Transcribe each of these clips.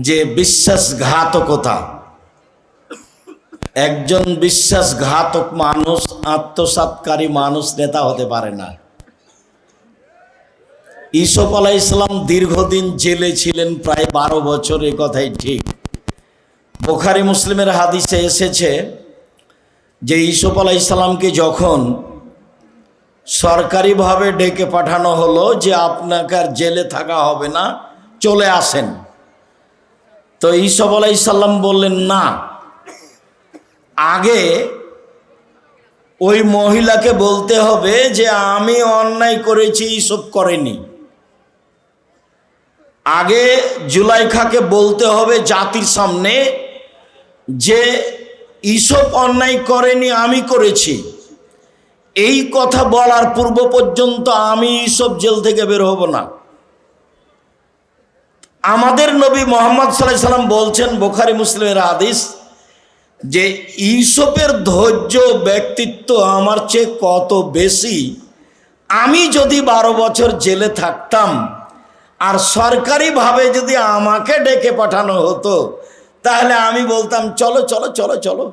যে বিশ্বাসঘাতকতা। একজন বিশ্বাসঘাতক মানুষ আত্মসাতকারী মানুষ, নেতা হতে পারে না। ইসফ আলাহ ইসলাম দীর্ঘদিন জেলে ছিলেন, প্রায় বারো বছর, এ কথাই ঠিক। বোখারি মুসলিমের হাদিসে এসেছে যে ইসফ আলাহ ইসলামকে যখন সরকারিভাবে ডেকে পাঠানো হলো যে আপনাকে আর জেলে থাকা হবে না, চলে আসেন। তো ইসব আলাইসাল্লাম বললেন, না, আগে ওই মহিলাকে বলতে হবে যে আমি অন্যায় করেছি এইসব করেনি। আগে জুলাইখাকে বলতে হবে জাতির সামনে যে ইসব অন্যায় করেনি, আমি করেছি। এই কথা বলার পূর্ব পর্যন্ত আমি এইসব জেল থেকে বের হব না। আমাদের নবী মোহাম্মদ সাল্লাহ সাল্লাম বলছেন, বোখারি, মুসলিমের আদিস যে ইসবের ধৈর্য, ব্যক্তিত্ব আমার চেয়ে কত বেশি? আমি যদি বারো বছর জেলে থাকতাম আর সরকারিভাবে যদি আমাকে ডেকে পাঠানো হতো, তাহলে আমি বলতাম, চলো চলো চলো চলো।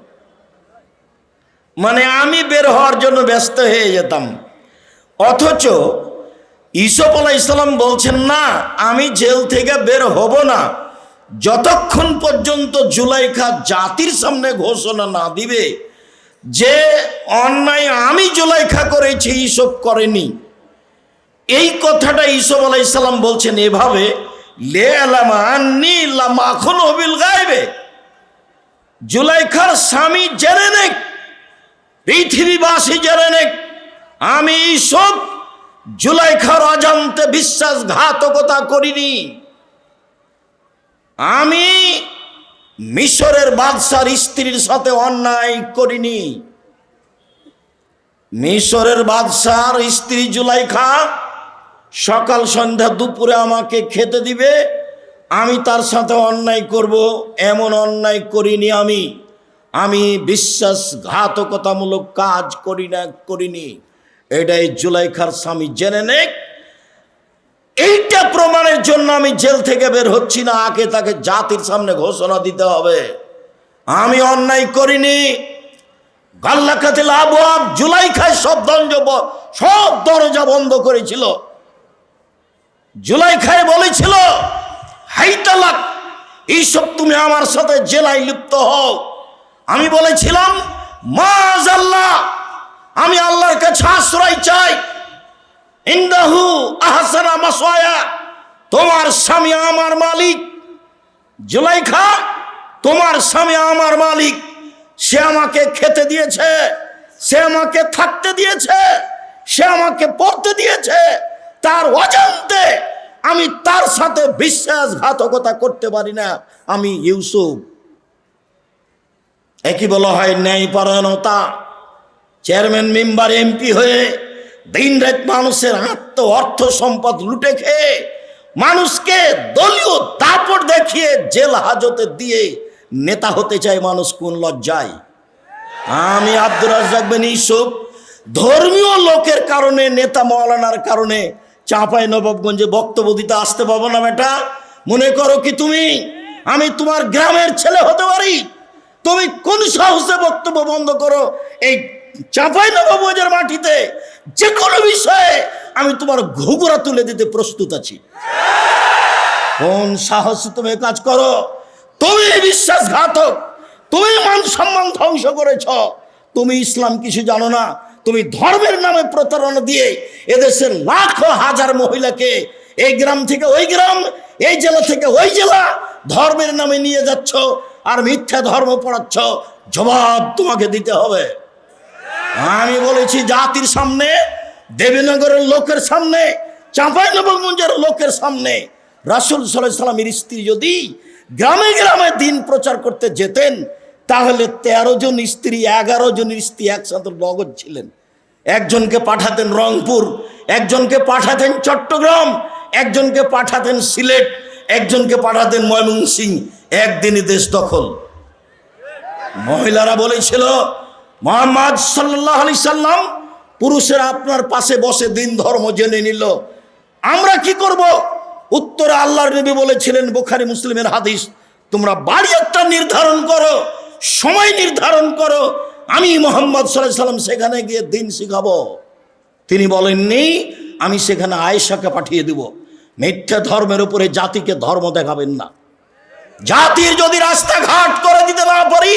মানে আমি বের হওয়ার জন্য ব্যস্ত হয়ে যেতাম। অথচ ইসফ আলাহ ইসলাম বলছেন, না, আমি জেল থেকে বের হব না। যতক্ষণ পর্যন্ত জুলাইখা জাতির সামনে ঘোষণা না দিবে, যে অন্যায় আমি জুলাইখা করেছি ইসব করেনি। এই কথাটা ইসব আলাহ ইসলাম বলছেন এভাবে, লে হবিল গাইবে জুলাইখার স্বামী জেনে নেক, পৃথিবীবাসী জেনে নেক, আমি সব জুলাইখার অজান্তে বিশ্বাসঘাতকতা করিনি। আমি মিশরের বাদশার স্ত্রীর সাথে অন্যায় করিনি। মিশরের বাদশার স্ত্রী জুলাইখা সকাল সন্ধ্যা দুপুরে আমাকে খেতে দিবে, আমি তার সাথে অন্যায় করব, এমন অন্যায় করিনি আমি। আমি বিশ্বাসঘাতকতামূলক কাজ করি না, করিনি। এটাই জুলাইখার স্বামী জেনে নেক, এইটা প্রমাণের জন্য আমি জেল থেকে বের হচ্ছি না, আগে তাকে জাতির সামনে ঘোষণা দিতে হবে। আমি অন্যায় করিনি। গাল্লাকাতিল আবহাব জুলাই খায় সব দঞ্জ সব দরজা বন্ধ করেছিল। জুলাই খায় বলেছিল, হাই তালাক, এইসব তুমি আমার সাথে জেলায় লিপ্ত হও। আমি বলেছিলাম মা আল্লাহ আমি আল্লাহর কাছে আশ্রয় চাই। ইন্দাহু আহসানা মাসওয়ায়া। তোমার স্বামী আমার মালিক। জুলাইখা, তোমার স্বামী আমার মালিক। সে আমাকে খেতে দিয়েছে, সে আমাকে থাকতে দিয়েছে, সে আমাকে পড়তে দিয়েছে। তার অজান্তে আমি তার সাথে বিশ্বাসঘাতকতা করতে পারি না। আমি ইউসুফ। একই বলা হয়? ন্যায় পরায়ণতা চেয়ারম্যান, মেম্বার, এমপি হয়ে দিন রাত মানুষের আত্ম অর্থ সম্পদ লুটে খেয়ে মানুষকে দলীয় দাপট দেখিয়ে জেল হাজতে দিয়ে নেতা হতে চায় মানুষ কোন লজ্জায়? আমি আব্দুর রাজ্জাক ইউসুফ, ধর্মীয় লোকের কারণে, নেতা মৌলানার কারণে চাঁপাই নবাবগঞ্জে বক্তব্য দিতে আসতে পাবো না বেটা। মনে করো কি তুমি? আমি তোমার গ্রামের ছেলে হতে পারি। তুমি কোন সাহসে বক্তব্য বন্ধ করো? এই চাঁপাই নবাবগঞ্জের মাটিতে। যে কোনো বিষয়ে আমি তোমার ঘুঘুরা তুলে দিতে প্রস্তুত আছি। কোন সাহস তুমি কাজ করো? তুমি বিশ্বাসঘাতক। তুমি মান সম্মান ধ্বংস করেছ। তুমি ইসলাম কিছু জানো না। তুমি ধর্মের নামে প্রতারণা দিয়ে এদেশের লাখো হাজার মহিলাকে এই গ্রাম থেকে ওই গ্রাম, এই জেলা থেকে ওই জেলা ধর্মের নামে নিয়ে যাচ্ছ আর মিথ্যা ধর্ম পড়াচ্ছ। জবাব তোমাকে দিতে হবে। আমি বলেছি জাতির সামনে, দেবীনগরের লোকের সামনে চাঁপাই নবগঞ্জের লোকের সামনে, রাসুল সাল্লাহ সাল্লামের স্ত্রী যদি গ্রামে গ্রামে দিন প্রচার করতে যেতেন, তাহলে তেরো জন স্ত্রী, এগারো জন স্ত্রী একসাথে নগদ ছিলেন। একজনকে পাঠাতেন রংপুর, একজনকে পাঠাতেন চট্টগ্রাম, একজনকে পাঠাতেন সিলেট, একজনকে পাঠাতেন ময়মনসিং একদিনই দেশ দখল। মহিলারা বলেছিল মোহাম্মদ সাল্লাহ আলি সাল্লাম পুরুষেরা আপনার পাশে বসে দিন ধর্ম জেনে নিল। আমরা কি করব? উত্তরে আল্লাহর নবী বলেছিলেন, বোখারি মুসলিমের হাদিস, তোমরা বাড়ি একটা নির্ধারণ করো, সময় নির্ধারণ করো, আমি মোহাম্মদ সাল্লাহ সাল্লাম সেখানে গিয়ে দিন শিখাবো। তিনি বলেননি, আমি সেখানে আয়েশাকে পাঠিয়ে দিব। মিথ্যা ধর্মের উপরে জাতিকে ধর্ম দেখাবেন না। জাতির যদি রাস্তাঘাট করে দিতে না পারি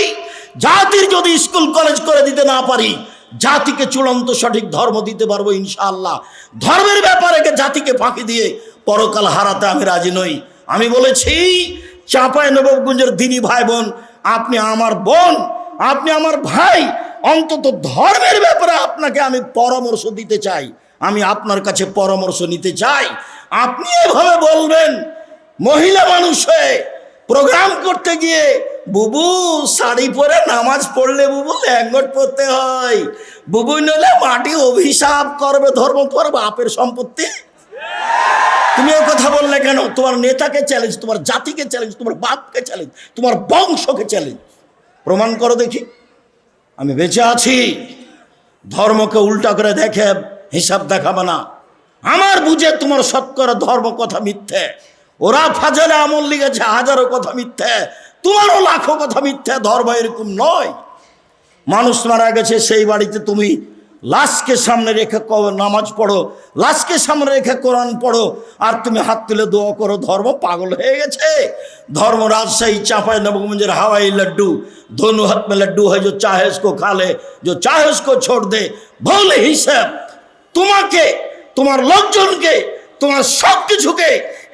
জাতির যদি স্কুল, কলেজ করে দিতে না পারি, জাতিকে চূড়ান্ত সঠিক ধর্ম দিতে পারব ইনশাআল্লাহ। ধর্মের ব্যাপারে জাতিকে ফাঁকি দিয়ে পরকাল হারাতে আমি রাজি নই। আমি বলেছি, চাঁপাই নবগঞ্জের দিনী ভাই বোন আপনি আমার বোন, আপনি আমার ভাই, অন্তত ধর্মের ব্যাপারে আপনাকে আমি পরামর্শ দিতে চাই। আমি আপনার কাছে পরামর্শ নিতে চাই। আপনি এভাবে বলবেন, মহিলা মানুষ হয়ে প্রোগ্রাম করতে গিয়ে বুবু, শাড়ি পরে নামাজ পড়লে বুবু ল্যাঙ্গট পড়তে হয়। বুবু নলে মাটি অভিশাপ করবে, ধর্ম তোমার বাপের সম্পত্তি। তুমি ও কথা বললে কেন? তোমার নেতাকে চ্যালেঞ্জ তোমার জাতিকে চ্যালেঞ্জ তোমার বাপকে চ্যালেঞ্জ তোমার বংশকে চ্যালেঞ্জ প্রমাণ করো দেখি। আমি বেঁচে আছি। ধর্মকে উল্টা করে দেখে হিসাব দেখাবে না। আমার বুঝে তোমার শতকরা ধর্ম কথা মিথ্যে। ওরা ফাজলে আমল লিখেছে, হাজারো কথা মিথ্যে। তোমারও লাখো কথা মিথ্যা, ধর্ম এরকম নয়। মানুষ মারা গেছে, সেই বাড়িতে তুমি লাশকে সামনে রেখে নামাজ পড়ো, লাশকে সামনে রেখে কোরআন পড়ো, আর তুমি হাত তুলে দোয়া করো, ধর্ম পাগল হয়ে গেছে। ধর্ম রাজশাহী চাপায় নবগঞ্জের হাওয়াই লাড্ডু, ধনু হাত মে লাড্ডু হয়, যে চাহে খালে যে চাহে উসকো ছোট দে ভোলে হিসেব। তোমাকে, তোমার লোকজনকে, তোমার সব কিছুকে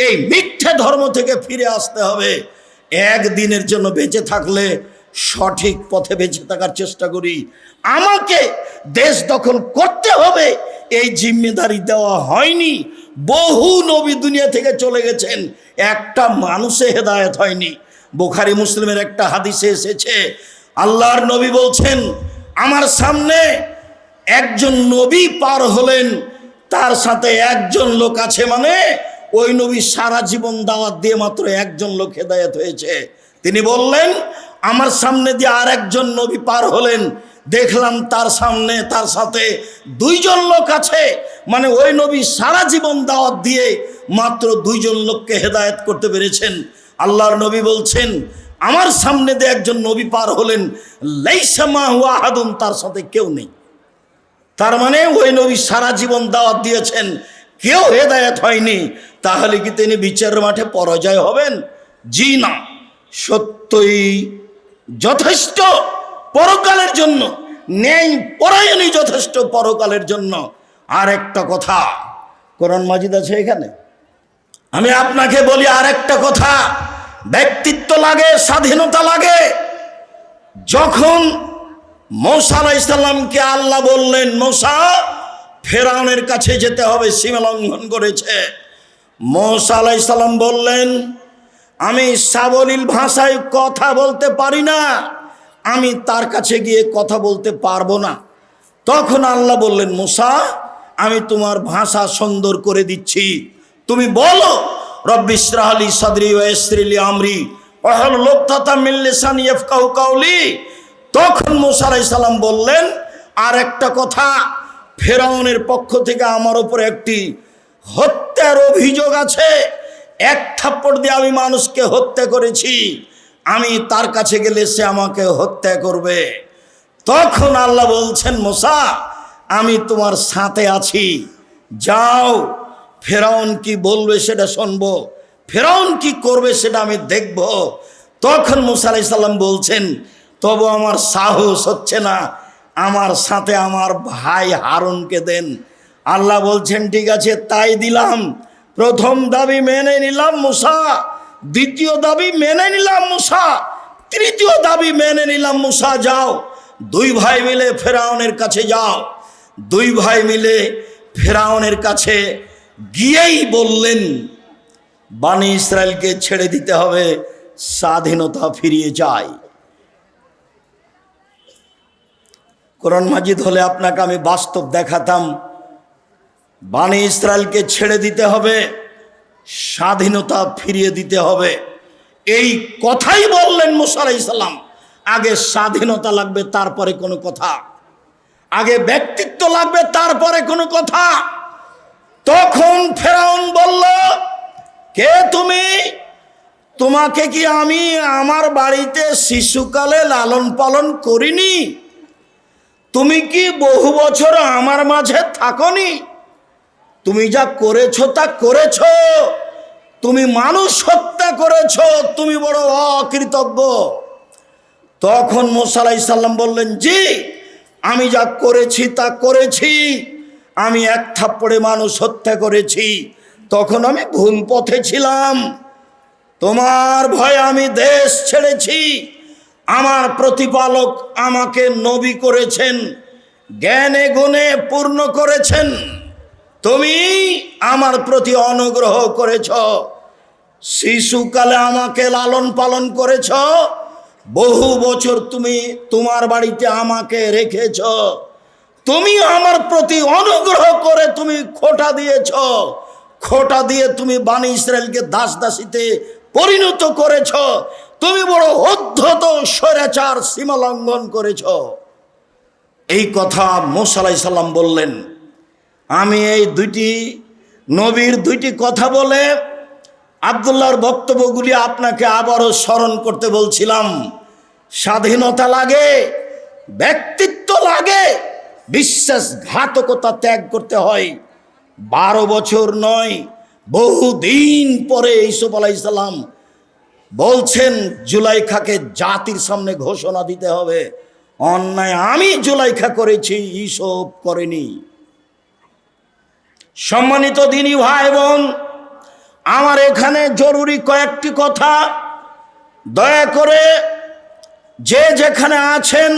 এই মিথ্যে ধর্ম থেকে ফিরে আসতে হবে। একদিনের জন্য বেঁচে থাকলে সঠিক পথে বেঁচে থাকার চেষ্টা করি। আমাকে দেশ দখল করতে হবে, এই জিম্মেদারি দেওয়া হয়নি। বহু নবী দুনিয়া থেকে চলে গেছেন, একটা মানুষে হেদায়েত হয়নি। বোখারি মুসলিমের একটা হাদিসে এসেছে, আল্লাহর নবী বলছেন, আমার সামনে একজন নবী পার হলেন, তার সাথে একজন লোক আছে মানে ওই নবী সারা জীবন দাওয়াত দিয়ে মাত্র একজন লোক হেদায়ত হয়েছে। তিনি বললেন, আমার সামনে দিয়ে আর একজন নবী পার হলেন। দেখলাম তার সামনে, তার সাথে দুইজন লোক আছে। মানে ওই নবী সারা জীবন দাওয়াত দিয়ে মাত্র দুইজন লোককে হেদায়েত করতে পেরেছেন। আল্লাহর নবী বলছেন, আমার সামনে দিয়ে একজন নবী পার হলেন। লাইসামা আহাদুন, তার সাথে কেউ নেই। তার মানে ওই নবী সারা জীবন দাওয়াত দিয়েছেন। কেউ হেদায়েত হয়নি, তাহলে কি তিনি বিচারের মাঠে পরাজয় হবেন? জি না। সত্যই যথেষ্ট পরকালের জন্য, ন্যায় পরায়ণই যথেষ্ট পরকালের জন্য। আর একটা কথা, কোরআন মাজিদ আছে এখানে? আমি আপনাকে বলি আর একটা কথা, ব্যক্তিত্ব লাগে, স্বাধীনতা লাগে। যখন মৌসা আলাইসাল্লামকে আল্লাহ বললেন, মৌসা ফেরাউনের কাছে যেতে হবে, সীমা লঙ্ঘন করেছে। মৌসা আলাইসাল্লাম বললেন, আমি সাবলীল ভাষায় কথা বলতে পারি না, আমি তার কাছে গিয়ে কথা বলতে পারব না। তখন আল্লাহ বললেন, মুসা, আমি তোমার ভাষা সুন্দর করে দিচ্ছি। তুমি বলো রব্বিসরাহলি সদরি ওয়েসরিলি আমরি অহল লোকতাতা মিল্লিসান ইফকাহু কাউলি তখন মুসা আলাইহিস সালাম বললেন, আর একটা কথা ফেরাউনের পক্ষ থেকে আমার উপর একটি হত্যার অভিযোগ আছে। এক থাপ্পড় দিয়ে আমি মানুষকে হত্যা করেছি। আমি তার কাছে গেলে সে আমাকে হত্যা করবে। তখন আল্লাহ বলছেন, মোসা, আমি তোমার সাথে আছি। যাও, ফেরাউন কি বলবে সেটা শুনব। ফেরাউন কি করবে সেটা আমি দেখব। তখন মুসা আলাইহিস সালাম বলছেন, তবু আমার সাহস হচ্ছে না। আমার সাথে আমার ভাই হারুনকে দেন। আল্লাহ বলছেন, ঠিক আছে, তাই দিলাম। প্রথম দাবি মেনে নিলাম মুসা, দ্বিতীয় দাবি মেনে নিলাম মুসা, তৃতীয় দাবি মেনে নিলাম মুসা, যাও। দুই ভাই মিলে ফেরাউনের কাছে যাও। দুই ভাই মিলে ফেরাউনের কাছে গিয়েই বললেন, বানি ইসরায়েলকে ছেড়ে দিতে হবে, স্বাধীনতা ফিরিয়ে যায় কোরআন মাজিদ হলে আপনাকে আমি বাস্তব দেখাতাম। বাণী ইসরায়েলকে ছেড়ে দিতে হবে, স্বাধীনতা ফিরিয়ে দিতে হবে। এই কথাই বললেন মুসা ইসলাম আগে স্বাধীনতা লাগবে, তারপরে কোনো কথা। আগে ব্যক্তিত্ব লাগবে, তারপরে কোনো কথা। তখন ফেরাউন বলল, কে তুমি? তোমাকে কি আমি আমার বাড়িতে শিশুকালে লালন পালন করিনি? তুমি কি বহু বছর আমার মাঝে থাকনি? তুমি যা করেছ তা করেছ। তুমি মানুষ হত্যা করেছ, তুমি বড় অকৃতজ্ঞ। তখন মোসালাই সাল্লাম বললেন, জি, আমি যা করেছি তা করেছি। আমি এক থাপ্পড়ে মানুষ হত্যা করেছি। তখন আমি ভুল পথে ছিলাম। তোমার ভয়ে আমি দেশ ছেড়েছি। আমার প্রতিপালক আমাকে নবী করেছেন, জ্ঞানে গুণে পূর্ণ করেছেন। তুমি আমার প্রতি অনুগ্রহ করেছ, শিশুকালে আমাকে লালন পালন করেছ, বহু বছর তুমি তোমার বাড়িতে আমাকে রেখেছ। তুমি আমার প্রতি অনুগ্রহ করে তুমি খোটা দিয়েছ, খোটা দিয়ে তুমি বাণী ইসরায়েলকে দাস দাসীতে পরিণত করেছ। তুমি বড় অধ্যত স্বৈরাচার সীমা লঙ্ঘন করেছ। এই কথা মোসালাই সাল্লাম বললেন। আমি এই দুইটি নবীর দুইটি কথা বলে আবদুল্লাহর বক্তব্যগুলি আপনাকে আবারও স্মরণ করতে বলছিলাম। স্বাধীনতা লাগে, ব্যক্তিত্ব লাগে, বিশ্বাসঘাতকতা ত্যাগ করতে হয়। বারো বছর নয়, বহুদিন পরে ইসুফ আলাইসাল্লাম বলছেন, জুলাইখাকে জাতির সামনে ঘোষণা দিতে হবে। অন্যায় আমি জুলাইখা করেছি ইসব করেনি। সম্মানিত দিনী ভাই বোন, আমার এখানে জরুরি কয়েকটি কথা। দয়া করে যে যেখানে আছেন,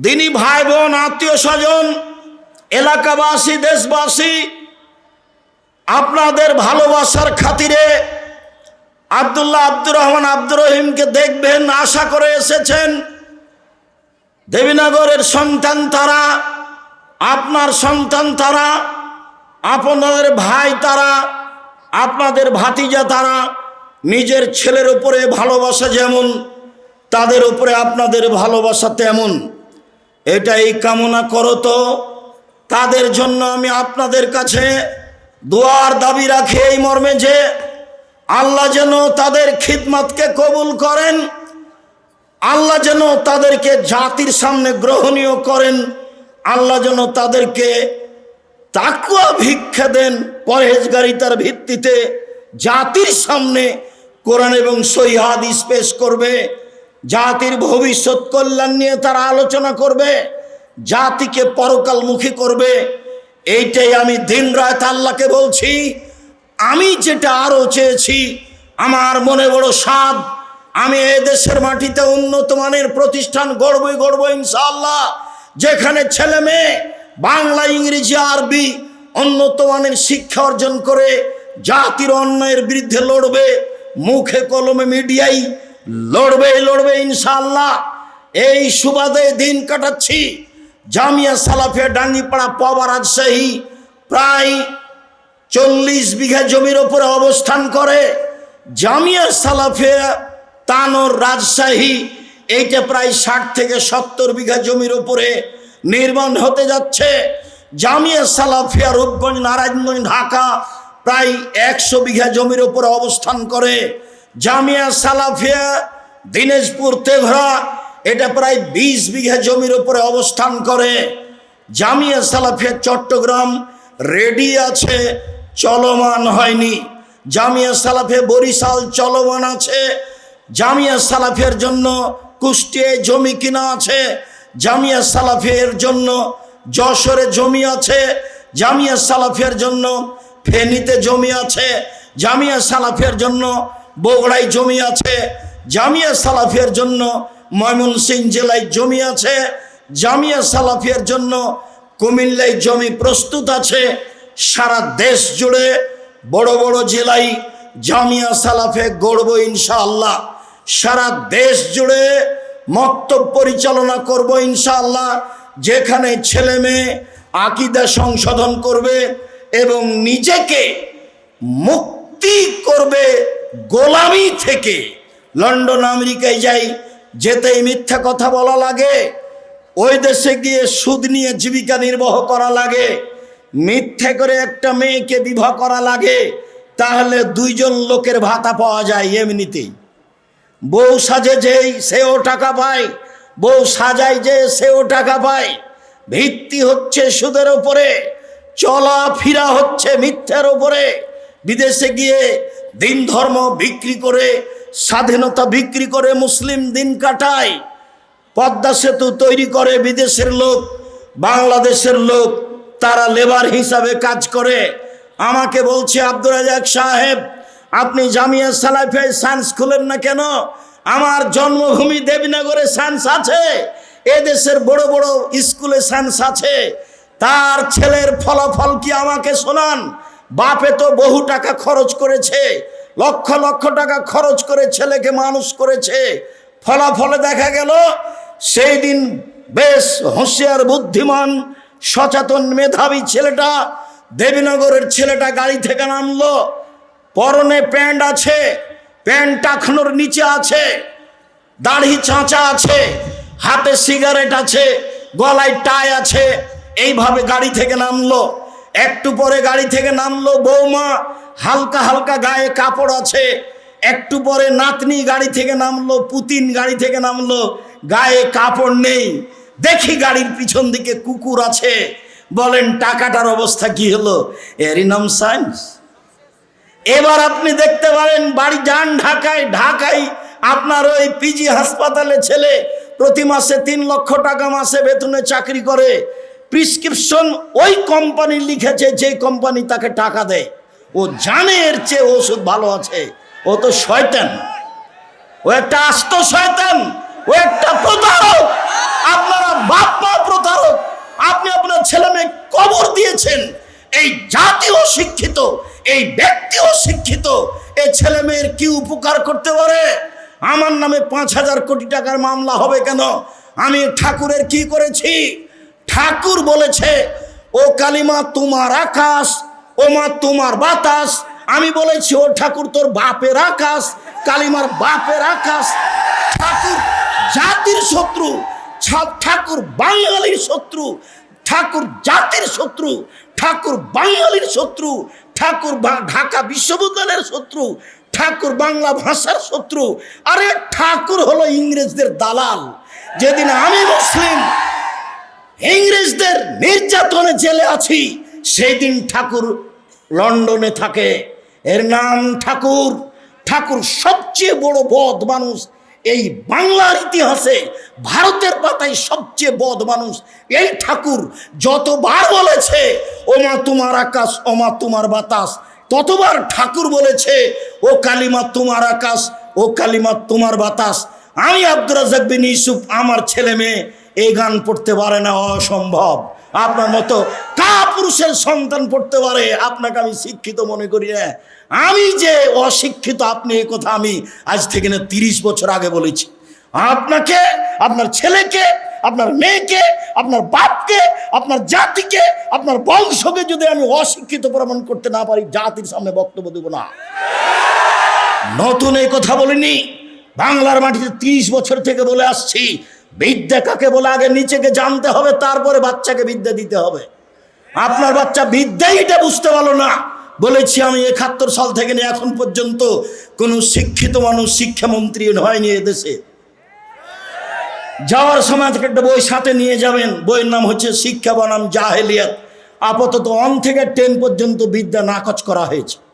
দিনী ভাই বোন, আত্মীয় স্বজন, এলাকাবাসী, দেশবাসী, আপনাদের ভালোবাসার খাতিরে আবদুল্লাহ আব্দুর রহমান আব্দুর রহিমকে দেখবেন, আশা করে এসেছেন। দেবীনগরের সন্তান তারা, আপনার সন্তান তারা, আপনাদের ভাই তারা, আপনাদের ভাতিজা তারা, নিজের ছেলের উপরে ভালোবাসা যেমন, তাদের উপরে আপনাদের ভালোবাসা তেমন। এটাই কামনা করো তো। তাদের জন্য আমি আপনাদের কাছে দোয়ার দাবি রাখি এই মর্মে যে আল্লাহ যেন তাদের খিদমতকে কবুল করেন। আল্লাহ যেন তাদেরকে জাতির সামনে গ্রহণীয় করেন। আল্লাহ যেন তাদেরকে তাকুয়া ভিক্ষা দেন পরহেজগারিতার ভিত্তিতে। জাতির সামনে কোরআন এবং সহিহাদ পেশ করবে। জাতির ভবিষ্যৎ কল্যাণ নিয়ে তারা আলোচনা করবে। জাতিকে পরকালমুখী করবে। এইটাই আমি দিন রাত আল্লাহকে বলছি। আমি যেটা আরও চেয়েছি, আমার মনে বড় স্বাদ, আমি এ দেশের মাটিতে উন্নত মানের প্রতিষ্ঠান গড়বই গড়ব ইনশাআল্লাহ। যেখানে ছেলে মেয়ে, বাংলা, ইংরেজি, আরবি উন্নত মানের শিক্ষা অর্জন করে, জাতির অন্যায়ের বিরুদ্ধে লড়বে, মুখে কলমে মিডিয়াই লড়বে লড়বে ইনশাআল্লাহ। এই সুবাদে দিন কাটাচ্ছি। জামিয়া সালাফিয়া ডাঙ্গিপাড়া পাওয়া রাজশাহী, প্রায় চল্লিশ বিঘা জমির ওপরে অবস্থান করে জামিয়া সালাফিয়া তানোর রাজশাহী, এইটা প্রায় ষাট থেকে সত্তর বিঘা জমির ওপরে নির্মাণ হতে যাচ্ছে। জামিয়া সালাফিয়া রূপগঞ্জ, নারায়ণগঞ্জ, ঢাকা প্রায় একশো বিঘা জমির ওপরে অবস্থান করে। জামিয়া সালাফিয়া দিনাজপুর, তেঘরা, এটা প্রায় বিশ বিঘা জমির ওপরে অবস্থান করে। জামিয়া সালাফিয়া চট্টগ্রাম, রেডি আছে। চলমান হয়নি। জামিয়া সালাফে বরিশাল চলমান আছে। জামিয়া সালাফের জন্য কুষ্টিয়ায় জমি কিনা আছে। জামিয়া সালাফের জন্য যশোরে জমি আছে। জামিয়া সালাফের জন্য ফেনীতে জমি আছে। জামিয়া সালাফের জন্য বগুড়ায় জমি আছে। জামিয়া সালাফের জন্য ময়মনসিংহ জেলায় জমি আছে। জামিয়া সালাফের জন্য কুমিল্লায় জমি প্রস্তুত আছে। সারা দেশ জুড়ে বড় বড় জেলায় জামিয়া সালাফে গড়ব ইনশাআল্লাহ। সারা দেশ জুড়ে মক্তব পরিচালনা করব ইনশাআল্লাহ, যেখানে ছেলে মেয়ে আকিদা সংশোধন করবে এবং নিজেকে মুক্তি করবে গোলামি থেকে। লন্ডন, আমেরিকায় যাই, যেতেই মিথ্যা কথা বলা লাগে, ওই দেশে গিয়ে সুদ নিয়ে জীবিকা নির্বাহ করা লাগে। মিথ্যে করে একটা মেয়েকে বিবাহ করা লাগে, তাহলে দুইজন লোকের ভাতা পাওয়া যায় এমনিতেই। বউ সাজে যেই সেও টাকা পায়, বউ সাজায় যে সেও টাকা পায়। ভিত্তি হচ্ছে সুদের ওপরে চলা ফিরা হচ্ছে মিথ্যার ওপরে বিদেশে গিয়ে দিন ধর্ম বিক্রি করে, স্বাধীনতা বিক্রি করে মুসলিম দিন কাটায়। পদ্মা সেতু তৈরি করে বিদেশের লোক, বাংলাদেশের লোক তারা লেবার হিসাবে কাজ করে। আমাকে বলছে, আব্দুর রাজাক সাহেব, আপনি জামিয়া সালাফে সায়েন্স খুলেন না কেন? আমার জন্মভূমি দেবীনগরে সায়েন্স আছে, এদেশের বড় বড় স্কুলে সায়েন্স আছে। তার ছেলের ফলাফল কি আমাকে শোনান? বাপে তো বহু টাকা খরচ করেছে, লক্ষ লক্ষ টাকা খরচ করে ছেলেকে মানুষ করেছে। ফলাফলে দেখা গেল, সেই দিন বেশ হুঁশিয়ার, বুদ্ধিমান সচেতন মেধাবী ছেলেটা, দেবীনগরের ছেলেটা গাড়ি থেকে নামলো। পরনে প্যান্ট আছে, প্যান্ট টাকনোর নিচে আছে, দাড়ি চাঁচা আছে, হাতে সিগারেট আছে, গলায় টাই আছে। এইভাবে গাড়ি থেকে নামলো। একটু পরে গাড়ি থেকে নামলো বৌমা, হালকা হালকা গায়ে কাপড় আছে। একটু পরে নাতনি গাড়ি থেকে নামলো, পুতিন গাড়ি থেকে নামলো, গায়ে কাপড় নেই। দেখি গাড়ির পিছন দিকে কুকুর আছে। বলেন, টাকাটার অবস্থা কি হলো? এরই নাম সায়েন্স। এবার আপনি দেখতে পারেন, বাড়ি যান ঢাকায় ঢাকায় আপনার ওই পিজি হাসপাতালে ছেলে প্রতি মাসে তিন লক্ষ টাকা মাসে বেতনে চাকরি করে। প্রিসক্রিপশন ওই কোম্পানি লিখেছে যে কোম্পানি তাকে টাকা দেয়। ও জানে এর চেয়ে ওষুধ ভালো আছে। ও তো শয়তান। ও একটা আস্ত শয়তান। ও একটা প্রতারক। আপনারা বাপ মা প্রতারক। আপনি আপনার ছেলে মেয়ে কবর দিয়েছেন। এই জাতি শিক্ষিত, এই ব্যক্তি শিক্ষিত। এই ছেলে মেয়ের কি উপকার করতে পারে? আমার নামে পাঁচ হাজার কোটি টাকার মামলা হবে কেন? আমি ঠাকুরের কি করেছি? ঠাকুর বলেছে, ও কালিমা, তোমার আকাশ, ও মা, তোমার বাতাস। আমি বলেছি, ও ঠাকুর, তোর বাপের আকাশ, কালিমার বাপের আকাশ। ঠাকুর জাতির শত্রু ঠাকুর বাঙালির শত্রু, ঠাকুর জাতির শত্রু, ঠাকুর বাঙালির শত্রু, ঠাকুর ঢাকা বিশ্ববিদ্যালয়ের শত্রু, ঠাকুর বাংলা ভাষার শত্রু। আরে ঠাকুর হলো ইংরেজদের দালাল। যেদিন আমি মুসলিম, ইংরেজদের নির্যাতনে জেলে আছি সেই দিন ঠাকুর লন্ডনে থাকে। এর নাম ঠাকুর। ঠাকুর সবচেয়ে বড় বদ মানুষ এই বাংলার ইতিহাসে ভারতের পাতায় সবচেয়ে বদ মানুষ এই ঠাকুর যতবার বলেছে, ওমা তোমার আকাশ, ওমা তোমার বাতাস, ততবার ঠাকুর বলেছে, ও কালিমা তোমার আকাশ, ও কালিমা তোমার বাতাস। আমি আব্দুর রাজাক বিন ইউসুফ, আমার ছেলে মেয়ে, এই গান পড়তে পারে না অসম্ভব। আপনার মতো কা পুরুষের সন্তান পড়তে পারে, আপনাকে আমি শিক্ষিত মনে করি না। আমি যে অশিক্ষিত, আপনি এই কথা আমি আজ থেকে না তিরিশ বছর আগে বলেছি। আপনাকে, আপনার ছেলেকে, আপনার মেয়েকে, আপনার বাপকে, আপনার জাতিকে, আপনার বংশকে যদি আমি অশিক্ষিত প্রমাণ করতে না পারি, জাতির সামনে বক্তব্য দেব না। নতুন এই কথা বলিনি। বাংলার মাটিতে তিরিশ বছর থেকে বলে আসছি, বিদ্যা কাকে বলে আগে নিচেকে জানতে হবে, তারপরে বাচ্চাকে বিদ্যা দিতে হবে। আপনার বাচ্চা বিদ্যাই এটা বুঝতে পারল না। বলেছি আমি একাত্তর সাল থেকে নিয়ে এখন পর্যন্ত কোনো শিক্ষিত মানুষ, শিক্ষামন্ত্রী হয়নি এদেশে। যাওয়ার সময় থেকে একটা বই সাথে নিয়ে যাবেন। বইয়ের নাম হচ্ছে শিক্ষা বনাম জাহেলিয়াত। আপাতত অন থেকে টেন পর্যন্ত বিদ্যা নাকচ করা হয়েছে।